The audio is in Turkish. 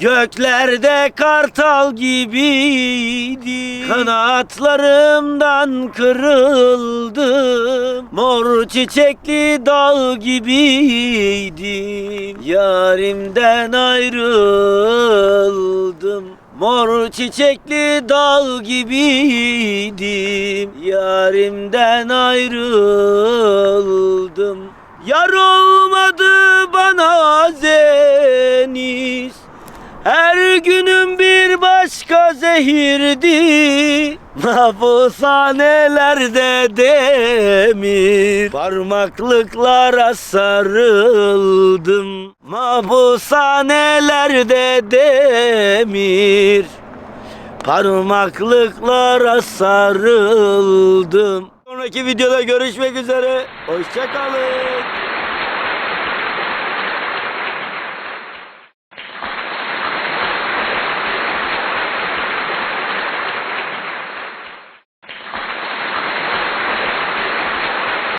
Göklerde kartal gibiydi. Kanatlarımdan kırıldım. Mor çiçekli dağ gibiydim Yarimden ayrıldım. Mor çiçekli dağ gibiydim. Yarimden ayrıldım. Yar olmadı bana zeniz her günüm bir başka zehirdi. Mahpushanelerde demir. Parmaklıklara sarıldım. Mahpushanelerde demir. Parmaklıklara sarıldım. Sonraki videoda görüşmek üzere. Hoşçakalın